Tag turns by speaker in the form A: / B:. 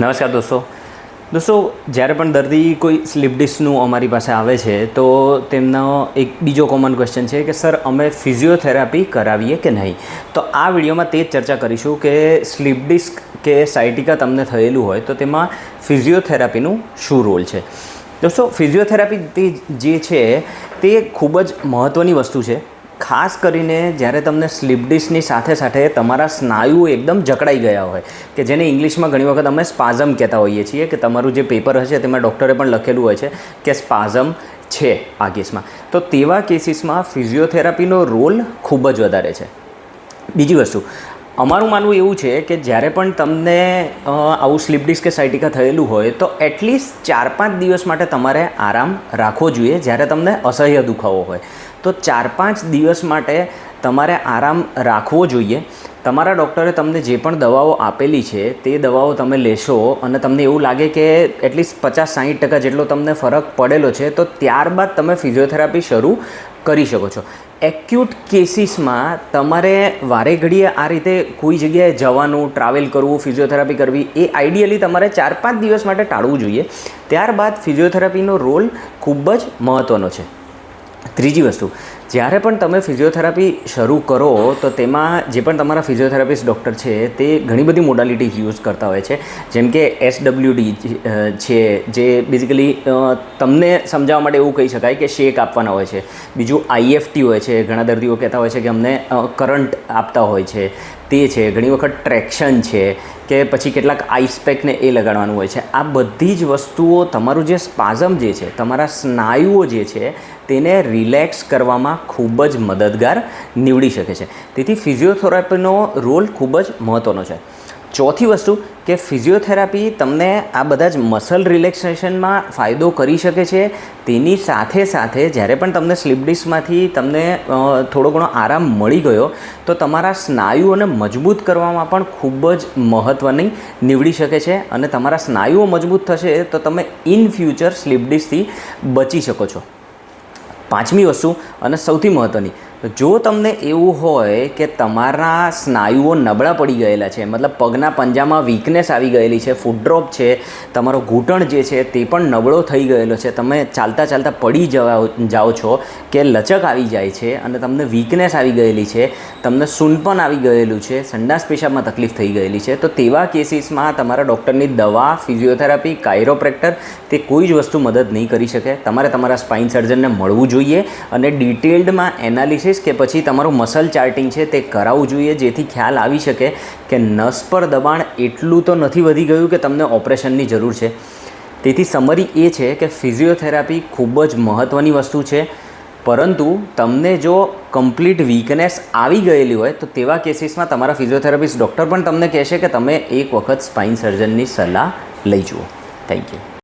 A: નમસ્કાર દોસ્તો. દોસ્તો, જ્યારે પણ દર્દી કોઈ સ્લીપ ડિસ્કનું અમારી પાસે આવે છે, તો તેમનો એક બીજો કોમન ક્વેશ્ચન છે કે, સર, અમે ફિઝિયોથેરાપી કરાવીએ કે નહીં? તો આ વિડીયોમાં તે જ ચર્ચા કરીશું કે સ્લીપ ડિસ્ક કે સાયટિકા તમને થયેલું હોય, તો તેમાં ફિઝિયોથેરાપીનું શું રોલ છે? દોસ્તો ફિઝિયોથેરાપી તે જે છે, તે ખૂબ જ મહત્ત્વની વસ્તુ છે. ખાસ કરીને જ્યારે તમને સ્લીપ ડિસ્કની સાથે સાથે તમારા સ્નાયુઓ એકદમ જકડાઈ ગયા હોય, કે જેને ઇંગ્લિશમાં ઘણી વખત અમે સ્પાઝમ કહેતા હોઈએ છીએ, કે તમારું જે પેપર હશે તેમાં ડૉક્ટરે પણ લખેલું હોય છે કે સ્પાઝમ છે આ કેસમાં. તો તેવા કેસીસમાં ફિઝિયોથેરાપીનો રોલ ખૂબ જ વધારે છે. બીજી વસ્તુ, અમારું માનવું એવું છે કે જ્યારે પણ તમને આવું સ્લીપ ડિસ્ક કે સાઇટિકા થયેલું હોય, તો એટલીસ્ટ ચાર પાંચ દિવસ માટે તમારે આરામ રાખવો જોઈએ જ્યારે તમને અસહ્ય દુખાવો હોય. તો ચાર પાંચ દિવસ માટે તમારે આરામ રાખવો જોઈએ. તમારા ડૉક્ટરે તમને જે પણ દવાઓ આપેલી છે, તે દવાઓ તમે લેશો અને તમને એવું લાગે કે એટલીસ્ટ પચાસ સાહીઠ ટકા જેટલો તમને ફરક પડેલો છે, તો ત્યારબાદ તમે ફિઝિયોથેરાપી શરૂ કરી શકો છો. એક્યુટ કેસીસમાં તમારે વારે ઘડીએ આ રીતે કોઈ જગ્યાએ જવાનું, ટ્રાવેલ કરવું, ફિઝિયોથેરાપી કરવી, એ આઈડિયલી તમારે ચાર પાંચ દિવસ માટે ટાળવું જોઈએ. ત્યારબાદ ફિઝિયોથેરાપીનો રોલ ખૂબ જ મહત્ત્વનો છે. ત્રીજી વસ્તુ, જ્યારે પણ તમે ફિઝિયોથેરાપી શરૂ કરો, તો તેમાં જે પણ તમારા ફિઝિયોથેરાપિસ્ટ ડૉક્ટર છે, તે ઘણી બધી મોડાલિટીઝ યુઝ કરતા હોય છે. જેમ કે એસડબલ્યુડી છે, જે બેઝિકલી તમને સમજાવવા માટે એવું કહી શકાય કે શેક આપવાના હોય છે. બીજું આઈએફટી હોય છે, ઘણા દર્દીઓ કહેતા હોય છે કે અમને કરંટ આપતા હોય છે. તે છે, ઘણી વખત ટ્રેક્શન છે. કે પછી કેટલાક આઈસ પેકને એ લગાડવાનું હોય છે. આ બધી જ વસ્તુઓ તમારું જે સ્પાઝમ જે છે, તમારા સ્નાયુઓ જે છે, તેને રિલેક્સ કરવામાં ખૂબ જ મદદગાર નીવડી શકે છે. તેથી ફિઝિયોથેરાપીનો રોલ ખૂબ જ મહત્ત્વનો છે. ચોથી વસ્તુ કે ફિઝિયોથેરાપી તમને આ બધા જ મસલ રિલેક્સેશનમાં ફાયદો કરી શકે છે. તેની સાથે સાથે જ્યારે પણ તમને સ્લીપ ડિસ્કમાંથી તમને થોડો ઘણો આરામ મળી ગયો, તો તમારા સ્નાયુઓને મજબૂત કરવામાં પણ ખૂબ જ મહત્ત્વની નીવડી શકે છે અને તમારા સ્નાયુઓ મજબૂત થશે તો તમે ઇન ફ્યુચર સ્લીપ ડિસ્કથી બચી શકો છો. પાંચમી વસ્તુ અને સૌથી મહત્ત્વની જો તમને એવું હોય કે તમારા સ્નાયુઓ નબળા પડી ગયેલા છે, મતલબ પગના પંજામાં વીકનેસ આવી ગયેલી છે ફૂડ ડ્રોપ છે, તમારો ઘૂંટણ જે છે તે પણ નબળો થઈ ગયેલો છે, તમે ચાલતા ચાલતા પડી જવા જાઓ છો કે લચક આવી જાય છે અને તમને વીકનેસ આવી ગયેલી છે, તમને સૂનપણ આવી ગયેલું છે, સંડાસ પેશાબમાં તકલીફ થઈ ગયેલી છે, તો તેવા કેસીસમાં તમારા ડૉક્ટરની દવા ફિઝિયોથેરાપી કાયરોપ્રેક્ટર તે કોઈ જ વસ્તુ મદદ નહીં કરી શકે. તમારે તમારા સ્પાઇન સર્જનને મળવું જોઈએ અને ડિટેલ્ડમાં એનાલિસિસ કે પછી તમારું મસલ ચાર્ટિંગ છે તે કરાવવું જોઈએ, જેથી ખ્યાલ આવી શકે કે નસ પર દબાણ એટલું તો નથી વધી ગયું કે તમને ઓપરેશનની જરૂર છે. તેથી સમરી એ છે કે ફિઝિયોથેરાપી ખૂબ જ મહત્ત્વની વસ્તુ છે. પરંતુ તમને જો કમ્પ્લીટ વીકનેસ આવી ગયેલી હોય, તો તેવા કેસીસમાં તમારા ફિઝિયોથેરાપિસ્ટ ડૉક્ટર પણ તમને કહેશે કે તમે એક વખત સ્પાઇન સર્જનની સલાહ લઈ જુઓ. Thank you